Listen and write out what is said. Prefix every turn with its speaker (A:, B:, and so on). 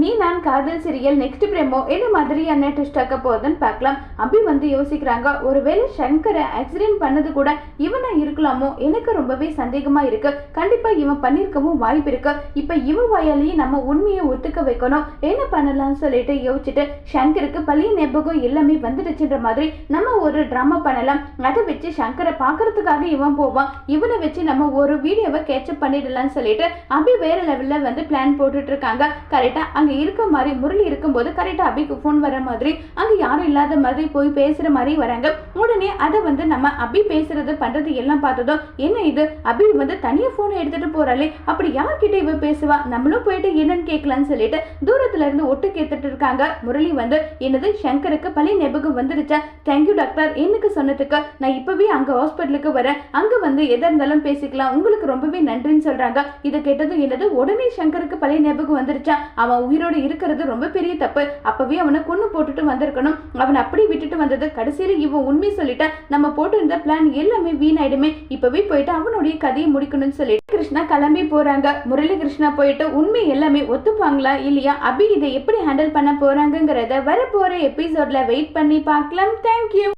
A: நீ நான் காதல் சீரியல் நெக்ஸ்ட் பிரேமோ என்ன மாதிரியான டெஸ்ட் ஆக்க போகுதுன்னு பார்க்கலாம். அபி வந்து யோசிக்கிறாங்க ஒருவேளை சங்கரை ஆக்சிடென்ட் பண்ணது கூட இவனா இருக்கலாமோ? எனக்கு ரொம்பவே சந்தேகமா இருக்கு. கண்டிப்பா இவன் பண்ணிருக்கவும் வாய்ப்பு இருக்கு. இப்ப இவன் வாயாலேயே நம்ம உண்மையை ஒத்துக்க வைக்கணும். என்ன பண்ணலாம்னு சொல்லிட்டு யோசிச்சுட்டு சங்கருக்கு பழைய ஞாபகம் எல்லாமே வந்துடுச்சுன்ற மாதிரி நம்ம ஒரு ட்ராமா பண்ணலாம். அதை வச்சு சங்கரை பார்க்கறதுக்காக இவன் போவான். இவனை வச்சு நம்ம ஒரு வீடியோவை கேட்சப் பண்ணிடலாம்னு சொல்லிட்டு அபி வேற லெவல்ல வந்து பிளான் போட்டுட்டு இருக்காங்க. கரெக்டா அங்கே இருக்க மாதிரி முரளி இருக்கும்போது கரெக்டாக அபிக்கு ஃபோன் வர மாதிரி அங்கே யாரும் இல்லாத மாதிரி போய் பேசுகிற மாதிரி வராங்க. உடனே அதை வந்து நம்ம அபி பேசுறது பண்ணுறது எல்லாம் பார்த்ததும் என்ன இது? அபி வந்து தனியாக ஃபோனை எடுத்துட்டு போகிறாளே அப்படி யார்கிட்ட இவ பேசுவா? நம்மளும் போயிட்டு என்னன்னு கேட்கலான்னு சொல்லிட்டு தூரத்துல இருந்து ஒட்டு கேத்துட்டு இருக்காங்க. முரளி வந்து என்னது சங்கருக்கு பழைய ஞாபகம் வந்துருச்சா? தேங்க்யூ டாக்டர் எனக்கு சொன்னதுக்கு நான் இப்பவே அங்க ஹாஸ்பிட்டலுக்கு வரேன். அங்க வந்து எதா இருந்தாலும் பேசிக்கலாம். உங்களுக்கு ரொம்பவே நன்றின்னு சொல்றாங்க. இதை கேட்டதும் என்னது உடனே சங்கருக்கு பழைய ஞாபகம் வந்துருச்சா? அவன் உயிரோட இருக்கிறது ரொம்ப பெரிய தப்பு. அப்பவே அவனை கொன்னு போட்டுட்டு வந்திருக்கணும். அவன் அப்படி விட்டுட்டு வந்தது கடைசியில இவன் உண்மை சொல்லிட்டா நம்ம போட்டிருந்த பிளான் எல்லாமே வீணாயிடுமே. இப்பவே போயிட்டு அவனுடைய கதையை முடிக்கணும்னு சொல்லிட்டு கிருஷ்ணா கிளம்பி போறாங்க. முரளி கிருஷ்ணா போயிட்டு உண்மை எல்லாமே ஒத்துப்பாங்களா இல்லையா? அபி இதை எப்படி ஹேண்டில் பண்ண போகிறாங்கங்கிறத வர போற எபிசோட்ல வெயிட் பண்ணி பார்க்கலாம். தேங்க்யூ